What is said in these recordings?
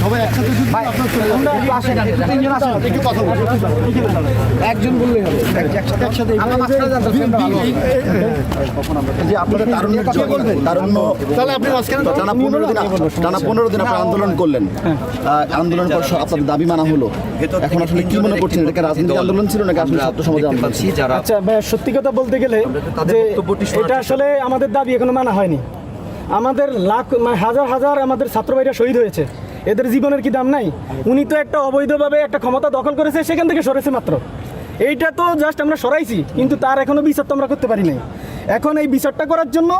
সবাই একসাথে আপনার। একজন বললেই হবে একসাথে যে আপনাদের তারুণ্যের তারুণ্য তাহলে আপনি টানা পনেরো দিন টানা পনেরো দিন আপনারা আন্দোলন করলেন পর সব আপনাদের দাবি মানা হলো এখন আসলে কি মনে করছেন এটাকে রাজনৈতিক আন্দোলন ছিল নাকি আসলে ছাত্র সমাজ আন্দোলন আচ্ছা ভাই সত্যি কথা বলতে গেলে যে এটা আসলে আমাদের দাবি এখনও মানা হয়নি আমাদের লাখ মানে হাজার হাজার আমাদের ছাত্র ভাইরা শহীদ হয়েছে। এদের জীবনের কি দাম নাই? উনি তো একটা অবৈধভাবে একটা ক্ষমতা দখল করেছে, সেখান থেকে সরেছে মাত্র। এইটা তো জাস্ট আমরা সরাইছি, কিন্তু তার এখনও বিচার তো আমরা করতে পারি নাই। এখন এই বিচারটা করার জন্য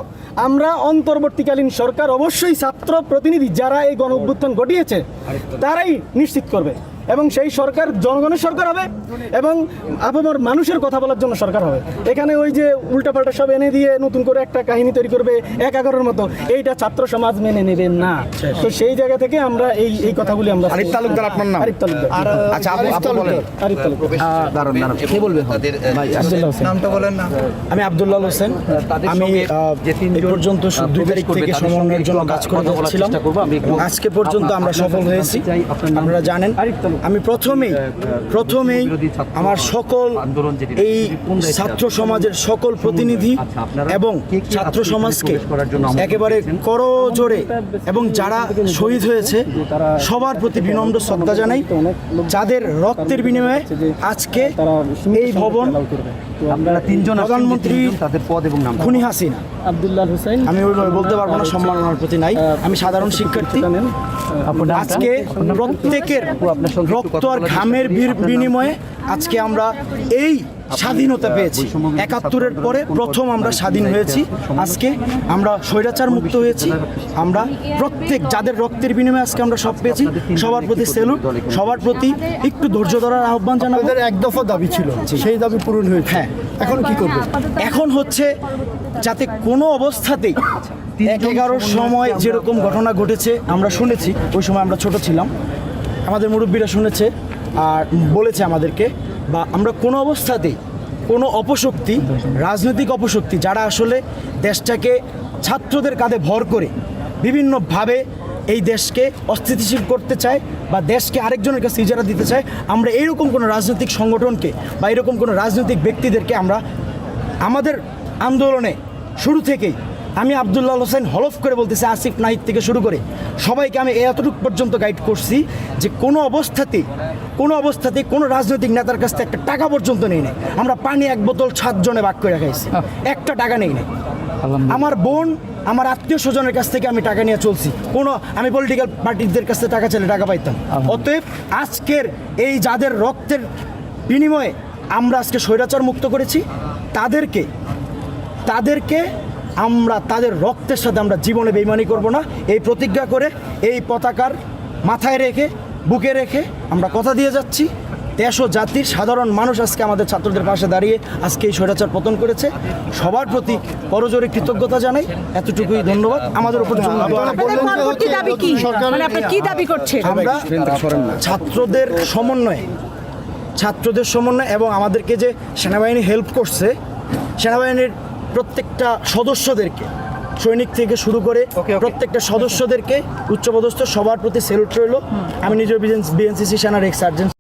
আমরা অন্তর্বর্তীকালীন সরকার অবশ্যই ছাত্র প্রতিনিধি যারা এই গণ অভ্যুত্থান ঘটিয়েছে, তারাই নিশ্চিত করবে। এবং সেই সরকার জনগণের সরকার হবে এবং আপামর মানুষের কথা বলার জন্য সরকার হবে। এখানে ওই যে উল্টাপাল্টা সব এনে দিয়ে নতুন করে একটা কাহিনী তৈরি করবে এক এগারোর মতো এইটা ছাত্র সমাজ মেনে নেবে না। তো সেই জায়গা থেকে আমরা এই এই কথাগুলি আমরা আরিফ তালুকদার আপনার নাম? আরিফ তালুকদার। আচ্ছা আপু আপু বলেন। আরিফ তালুকদার। দাঁড়ান দাঁড়ান কে বলবে? আব্দুল্লাহ হোসেন। নামটা বলেন না। আমি আব্দুল্লাহ হোসেন। আমি এই পর্যন্ত দুই তারিখ থেকে সমন্বয়ের জন্য কাজ করে যাচ্ছিলাম চেষ্টা করব। আমি আজকে পর্যন্ত আমরা সফল হয়েছি। আপনার জানেন। আমি প্রথমেই প্রথমেই আমার সকল এই ছাত্র সমাজের সকল প্রতিনিধি এবং ছাত্র সমাজকে একেবারে? করজোরে এবং যারা শহীদ হয়েছে, সবার প্রতি বিনম্র শ্রদ্ধা জানাই যাদের রক্তের বিনিময়ে আজকে এই ভবন আপনারা তিনজন প্রধানমন্ত্রী তাদের পদ এবং নাম খুনি হাসিনা। আব্দুল্লাহ হুসাইন। আমি ওইভাবে বলতে পারব না সম্মাননার প্রতি নাই। আমি সাধারণ শিক্ষার্থী। জানেন। আজকে প্রত্যেকের রক্ত আর ঘামের বিনিময়ে আজকে আমরা এই স্বাধীনতা পেয়েছি। একাত্তরের পরে প্রথম আমরা স্বাধীন হয়েছি। আজকে আমরা স্বৈরাচার মুক্ত হয়েছি। আমরা প্রত্যেক যাদের রক্তের বিনিময়ে আজকে আমরা সব পেয়েছি সবার প্রতি সেলুট সবার প্রতি একটু ধৈর্য ধরার আহ্বান জানাব। এক দফা দাবি ছিল সেই দাবি পূরণ হয়েছে। হ্যাঁ। এখন কি করবে এখন হচ্ছে যাতে কোনো অবস্থাতেই এক এগারোর সময় যেরকম ঘটনা ঘটেছে আমরা শুনেছি ওই সময় আমরা ছোট ছিলাম। আমাদের মুরব্বীরা শুনেছে আর বলেছে আমাদেরকে। বা আমরা কোনো অবস্থাতেই কোনো অপশক্তি, রাজনৈতিক অপশক্তি যারা আসলে দেশটাকে ছাত্রদের কাঁধে ভর করে বিভিন্নভাবে এই দেশকে অস্থিতিশীল করতে চায় বা দেশকে আরেকজনের কাছে ইজারা দিতে চায়, আমরা এইরকম কোনো রাজনৈতিক সংগঠনকে বা এরকম কোনো রাজনৈতিক ব্যক্তিদেরকে আমরা আমাদের আন্দোলনে শুরু থেকেই আমি আবদুল্লাহ হোসেন হলফ করে বলতেছি আসিফ নাহিদ থেকে শুরু করে। সবাইকে আমি এতটুকু পর্যন্ত গাইড করছি যে কোনো অবস্থাতেই কোনো অবস্থাতেই কোনো রাজনৈতিক নেতার কাছ থেকে একটা টাকা পর্যন্ত নেই নাই। আমরা পানি এক বোতল সাতজনে ভাগ করে খাইছি। একটা টাকা নেই নাই। আমার বোন আমার আত্মীয় স্বজনের কাছ থেকে আমি টাকা নিয়ে চলছি। কোনো আমি পলিটিক্যাল পার্টিদের কাছ থেকে টাকা চাইলে টাকা পাইতাম। অতএব আজকের এই যাদের রক্তের বিনিময়ে আমরা আজকে স্বৈরাচার মুক্ত করেছি তাদেরকে তাদেরকে আমরা তাদের রক্তের সাথে আমরা জীবনে বেইমানি করব না। এই প্রতিজ্ঞা করে এই পতাকার মাথায় রেখে বুকে রেখে আমরা কথা দিয়ে যাচ্ছি। দেশ ও জাতির সাধারণ মানুষ আজকে আমাদের ছাত্রদের পাশে দাঁড়িয়ে আজকে এই স্বৈরাচার পতন করেছে। সবার প্রতি করজোরে কৃতজ্ঞতা জানাই। এতটুকুই ধন্যবাদ। আমাদের উপর মানে আমরা ছাত্রদের সমন্বয়ে ছাত্রদের সমন্বয় এবং আমাদেরকে যে সেনাবাহিনী হেল্প করছে সেনাবাহিনীর প্রত্যেকটা সদস্যদেরকে সৈনিক থেকে শুরু করে প্রত্যেকটা সদস্যদেরকে উচ্চপদস্থ সবার প্রতি সেলুট রইল। আমি নিজের বিএনসিসি সেনার এক্স সার্জেন্ট